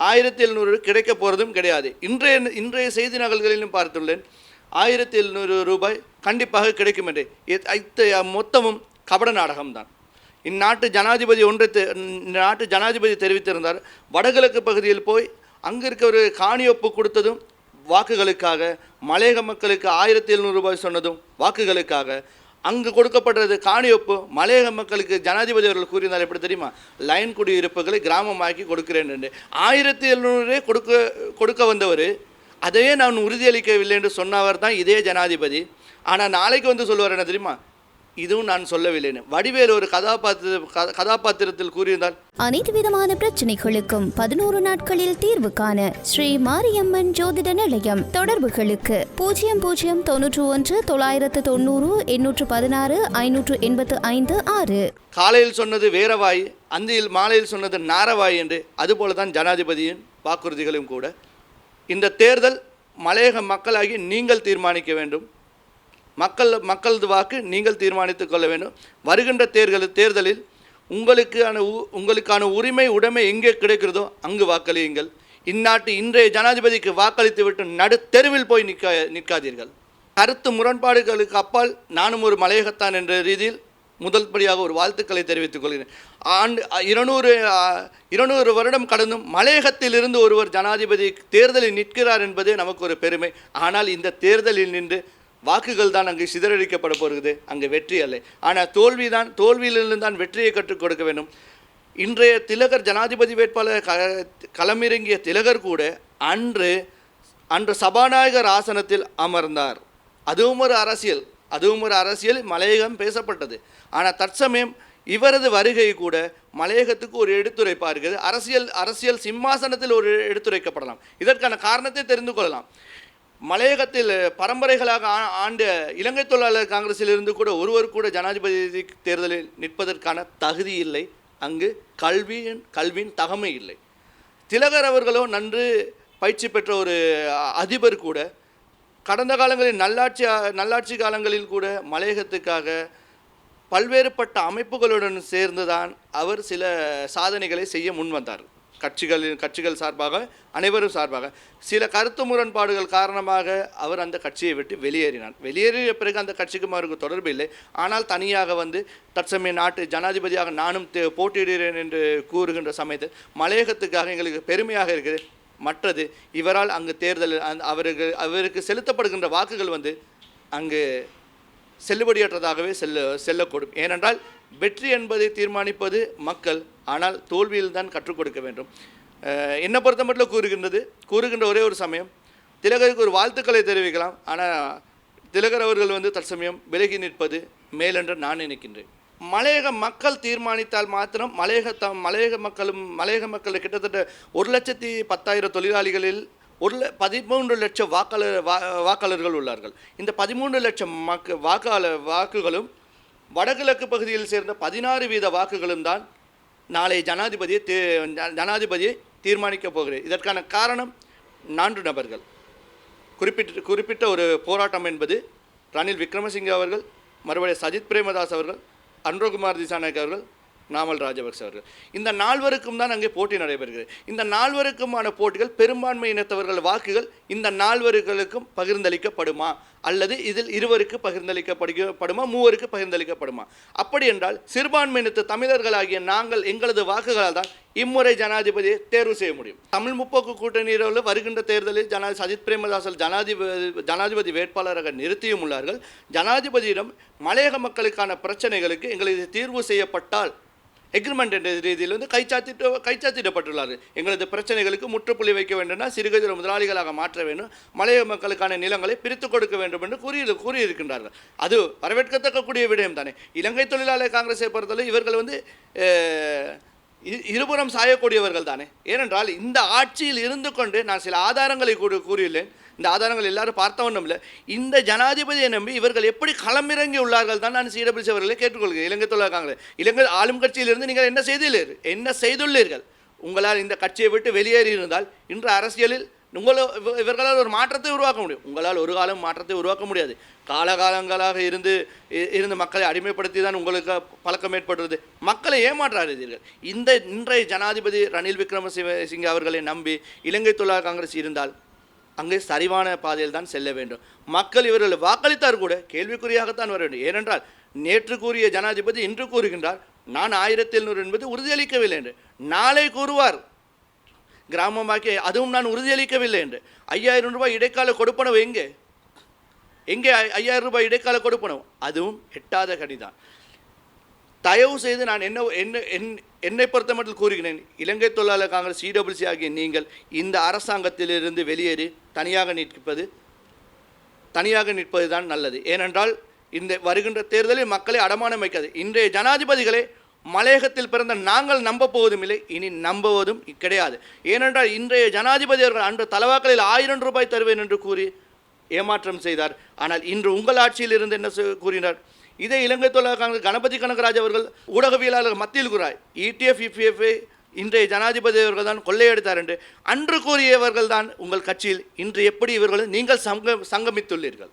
ஆயிரத்தி எழுநூறு கிடைக்க போகிறதும் கிடையாது. இன்றைய இன்றைய செய்தி நகல்களிலும் பார்த்துள்ளேன் ஆயிரத்தி எழுநூறு ரூபாய் கண்டிப்பாக கிடைக்கும் என்று. இத்- இத்த மொத்தமும் கபட நாடகம்தான். இந்நாட்டு ஜனாதிபதி ஒன்றை தெ- இந்நாட்டு ஜனாதிபதி தெரிவித்திருந்தார் வடகிழக்கு பகுதியில் போய் அங்கே இருக்க ஒரு ஒப்பு கொடுத்ததும் வாக்குகளுக்காக மலையக மக்களுக்கு ஆயிரத்தி எழுநூறு ரூபாய் சொன்னதும் வாக்குகளுக்காக அங்கு கொடுக்கப்பட்டது காணியொப்பு. மலையக மக்களுக்கு ஜனாதிபதி அவர்கள் கூறினார் எப்படி தெரியுமா? லைன் குடியிருப்புகளை கிராமமாக்கி கொடுக்கிறேன் என்று. ஆயிரத்தி எழுநூறே கொடுக்க கொடுக்க வந்தவர் அதையே நான் உறுதியளிக்கவில்லை என்று சொன்னவர் தான் இதே ஜனாதிபதி. ஆனால் நாளைக்கு வந்து சொல்லுவார் என்ன தெரியுமா? இதுவும் நான் சொல்லவில்லைன்னு வடிவேல் ஒரு கதாபாத்திர கதா- கதாபாத்திரத்தில் கூறியிருந்தால் அனைத்து விதமான பிரச்சனைகளுக்கும் பதினோரு நாட்களில் தீர்வு காண ஸ்ரீ மாரியம்மன் ஜோதிட நிலையம் தொடர்புகளுக்கு பூஜ்ஜியம் பூஜ்ஜியம் தொன்னூற்று ஒன்று தொள்ளாயிரத்து தொண்ணூறு எண்ணூற்று பதினாறு ஐநூற்று எண்பத்து ஐந்து ஆறு. காலையில் சொன்னது வேறவாய் அந்தியில் மாலையில் சொன்னது நாரவாய் என்று அதுபோல தான் ஜனாதிபதியின் வாக்குறுதிகளும் கூட. இந்த தேர்தல் மலையக மக்களாகி நீங்கள் தீர்மானிக்க வேண்டும். மக்கள் மக்களது வாக்கு நீங்கள் தீர்மானித்துக் கொள்ள வேண்டும். வருகின்ற தேர்தல் தேர்தலில் உங்களுக்கான உ- உங்களுக்கான உரிமை உடைமை எங்கே கிடைக்கிறதோ அங்கு வாக்களியுங்கள். இந்நாட்டு இன்றைய ஜனாதிபதிக்கு வாக்களித்து விட்டு நடு தெருவில் போய் நிற்க நிற்காதீர்கள் கருத்து முரண்பாடுகளுக்கு அப்பால் நானும் ஒரு மலையகத்தான் என்ற ரீதியில் முதல் படியாக ஒரு வாழ்த்துக்களை தெரிவித்துக் கொள்கிறேன். ஆண்டு இருநூறு இருநூறு வருடம் கடந்தும் மலையகத்திலிருந்து ஒருவர் ஜனாதிபதி தேர்தலில் நிற்கிறார் என்பதே நமக்கு ஒரு பெருமை. ஆனால் இந்த தேர்தலில் நின்று வாக்குகள் தான் அங்கு சிதறடிக்கப்பட போகிறது அங்கு வெற்றி அல்ல. ஆனால் தோல்வி தான் தோல்வியிலிருந்து தான் வெற்றியை கற்றுக் கொடுக்க வேண்டும். இன்றைய திலகர் ஜனாதிபதி வேட்பாளர் க களமிறங்கிய திலகர் கூட அன்று அன்று சபாநாயகர் ஆசனத்தில் அமர்ந்தார். அதுவும் ஒரு அரசியல் அதுவும் ஒரு அரசியல் மலையகம் பேசப்பட்டது. ஆனால் தற்சமயம் இவரது வருகை கூட மலையகத்துக்கு ஒரு எடுத்துரைப்பாக இருக்குது. அரசியல் அரசியல் சிம்மாசனத்தில் ஒரு எடுத்துரைக்கப்படலாம். இதற்கான காரணத்தை தெரிந்து கொள்ளலாம். மலையகத்தில் பரம்பரைகளாக ஆ- ஆண்ட இலங்கை தொழிலாளர் காங்கிரஸில் இருந்து கூட ஒருவர் கூட ஜனாதிபதி தேர்தலில் நிற்பதற்கான தகுதி இல்லை. அங்கு கல்வியின் கல்வியின் தகமை இல்லை. திலகர் அவர்களோ நன்று பயிற்சி பெற்ற ஒரு அதிபர் கூட கடந்த காலங்களில் நல்லாட்சி நல்லாட்சி காலங்களில் கூட மலையகத்துக்காக பல்வேறுபட்ட அமைப்புகளுடன் சேர்ந்துதான் அவர் சில சாதனைகளை செய்ய முன்வந்தார். கட்சிகளின் கட்சிகள் சார்பாக அனைவரும் சார்பாக. சில கருத்து முரண்பாடுகள் காரணமாக அவர் அந்த கட்சியை விட்டு வெளியேறினார். வெளியேறிய பிறகு அந்த கட்சிக்கும் அவருக்கு தொடர்பு இல்லை. ஆனால் தனியாக வந்து தற்சமய நாட்டு ஜனாதிபதியாக நானும் போட்டியிடுகிறேன் என்று கூறுகின்ற சமயத்தில் மலையகத்துக்காக எங்களுக்கு பெருமையாக இருக்குது. மற்றது இவரால் அங்கு தேர்தலில் அந் அவருக்கு அவருக்கு செலுத்தப்படுகின்ற வாக்குகள் வந்து அங்கு செல்லுபடியற்றதாகவே செல்ல செல்லக்கூடும். ஏனென்றால் வெற்றி என்பதை தீர்மானிப்பது மக்கள் ஆனால் தோல்வியில் தான் கற்றுக் கொடுக்க வேண்டும். என்னை பொறுத்த மட்டும் கூறுகின்றது கூறுகின்ற ஒரே ஒரு சமயம் திலகருக்கு ஒரு வாழ்த்துக்களை தெரிவிக்கலாம் ஆனால் திலகர் அவர்கள் வந்து தற்சமயம் விலகி நிற்பது மேலென்று நான் நினைக்கின்றேன். மலையக மக்கள் தீர்மானித்தால் மாத்திரம் மலையக த மலையக மக்களும் மலையக மக்கள் கிட்டத்தட்ட ஒரு லட்சத்தி பத்தாயிரம் தொழிலாளிகளில் ஒரு ல- பதிமூன்று லட்சம் வாக்காளர் வா வாக்காளர்கள் உள்ளார்கள். இந்த பதிமூன்று லட்சம் மக்க வாக்காளர் வாக்குகளும் வடகிழக்கு பகுதியில் சேர்ந்த பதினாறு வீத வாக்குகளும் தான் நாளை ஜனாதிபதியை தே ஜனாதிபதியை தீர்மானிக்கப் போகிறேன். இதற்கான காரணம் நான்கு நபர்கள். குறிப்பிட்ட குறிப்பிட்ட ஒரு போராட்டம் என்பது ரணில் விக்ரமசிங்கே அவர்கள் மறுபடியும் சஜித் பிரேமதாஸ் அவர்கள் அன்ரோகுமார் திசாநாயக் அவர்கள் நாமல் ராஜபக்ச அவர்கள். இந்த நால்வருக்கும் தான் அங்கே போட்டி நடைபெறுகிறது. இந்த நால்வருக்குமான போட்டிகள் பெரும்பான்மை இனத்தவர்கள் வாக்குகள் இந்த நால்வர்களுக்கும் பகிர்ந்தளிக்கப்படுமா? அல்லது இதில் இருவருக்கு பகிர்ந்தளிக்கப்படுமா மூவருக்கு பகிர்ந்தளிக்கப்படுமா? அப்படி என்றால் சிறுபான்மை இனத்து தமிழர்களாகிய நாங்கள் எங்களது வாக்குகளால் தான் இம்முறை ஜனாதிபதியை தேர்வு செய்ய முடியும். தமிழ் முற்போக்கு கூட்டணியில் வருகின்ற தேர்தலில் ஜனா சஜித் பிரேமதாசல் ஜனாதிபதி ஜனாதிபதி வேட்பாளராக நிறுத்தியும் உள்ளார்கள். ஜனாதிபதியிடம் மலையக மக்களுக்கான பிரச்சனைகளுக்கு எங்களது தீர்வு செய்யப்பட்டால் எக்ரிமெண்ட் என்ற ரீதியில் வந்து கைச்சாத்திட்டு கைச்சாத்திடப்பட்டுள்ளார். எங்களது பிரச்சனைகளுக்கு முற்றுப்புள்ளி வைக்க வேண்டும்னா சிறுகதிர முதலாளிகளாக மாற்ற வேண்டும். மலைய மக்களுக்கான நிலங்களை பிரித்து கொடுக்க வேண்டும் என்று கூறி கூறியிருக்கின்றார்கள். அது வரவேற்கத்தக்கக்கூடிய விடயம் தானே இலங்கை தொழிலாளர் காங்கிரஸை பொறுத்தவரை இவர்கள் வந்து இருபுறம் சாயக்கூடியவர்கள் தானே. ஏனென்றால் இந்த ஆட்சியில் இருந்து கொண்டு நான் சில ஆதாரங்களை கூறு கூறியுள்ளேன். இந்த ஆதாரங்கள் எல்லாரும் பார்த்த ஒன்றும் இல்லை இந்த ஜனாதிபதியை நம்பி இவர்கள் எப்படி களமிறங்கி உள்ளார்கள் தான் நான் சீடபிள்ஸ் அவர்களை கேட்டுக்கொள்கிறேன். இலங்கை தொழிலாளர் காங்கிரஸ். இலங்கை ஆளும் கட்சியிலிருந்து நீங்கள் என்ன செய்துள்ளீர்கள் என்ன செய்துள்ளீர்கள்? உங்களால் இந்த கட்சியை விட்டு வெளியேறி இருந்தால் இன்று அரசியலில் உங்களை இவர்களால் ஒரு மாற்றத்தை உருவாக்க முடியும். உங்களால் ஒரு காலம் மாற்றத்தை உருவாக்க முடியாது. காலகாலங்களாக இருந்து இருந்து மக்களை அடிமைப்படுத்தி தான் உங்களுக்கு பழக்கம் ஏற்படுறது. மக்களை ஏமாற்றாதீர்கள். இந்த இன்றைய ஜனாதிபதி ரணில் விக்ரமசிங்க அவர்களை நம்பி இலங்கை தொழிலாளர் காங்கிரஸ் இருந்தால் அங்கே சரிவான பாதையில் தான் செல்ல வேண்டும். மக்கள் இவர்கள் வாக்களித்தார் கூட. கேள்விக்குறியாகத்தான் வர வேண்டும். ஏனென்றால் நேற்று கூறிய ஜனாதிபதி இன்று கூறுகின்றார் நான் ஆயிரத்தி எழுநூறு என்பது உறுதியளிக்கவில்லை என்று. நாளை கூறுவார். கிராமமாக்கி அதுவும் நான் உறுதியளிக்கவில்லை என்று. ஐயாயிரம் ரூபாய் இடைக்கால கொடுப்பனவு எங்கே? எங்கே ஐ- ஐயாயிரம் ரூபாய் இடைக்கால கொடுப்பனவு? அதுவும் எட்டாத கடிதான் தயவு செய்து நான் என்ன என்ன என் என்னை பொறுத்த மட்டும் கூறுகிறேன். இலங்கை தொழிலாளர் காங்கிரஸ் சிடபிள்யூசி ஆகிய நீங்கள் இந்த அரசாங்கத்திலிருந்து வெளியேறி தனியாக நிற்பது தனியாக நிற்பது தான் நல்லது. ஏனென்றால் இந்த வருகின்ற தேர்தலில் மக்களை அடமானம் வைக்காது. இன்றைய ஜனாதிபதிகளை மலையகத்தில் பிறந்த நாங்கள் நம்ப போவதும் இல்லை இனி நம்புவதும் கிடையாது. ஏனென்றால் இன்றைய ஜனாதிபதி அவர்கள் அன்று தலவாக்களில் ஆயிரம் ரூபாய் தருவேன் என்று கூறி ஏமாற்றம் செய்தார். ஆனால் இன்று உங்கள் ஆட்சியில் இருந்து என்ன கூறினார்? இதே இலங்கை தொழிலாளர் காங்கிரஸ் கணபதி கனகராஜ் அவர்கள் ஊடகவியலாளர் மத்தியில் கூறாய் இடிஎஃப் இபிஎஃப்ஐ இன்றைய ஜனாதிபதி அவர்கள் தான் கொள்ளையடித்தார் என்று. அன்று கூறியவர்கள் தான் உங்கள் கட்சியில் இன்று எப்படி இவர்கள் நீங்கள் சங்க சங்கமித்துள்ளீர்கள்?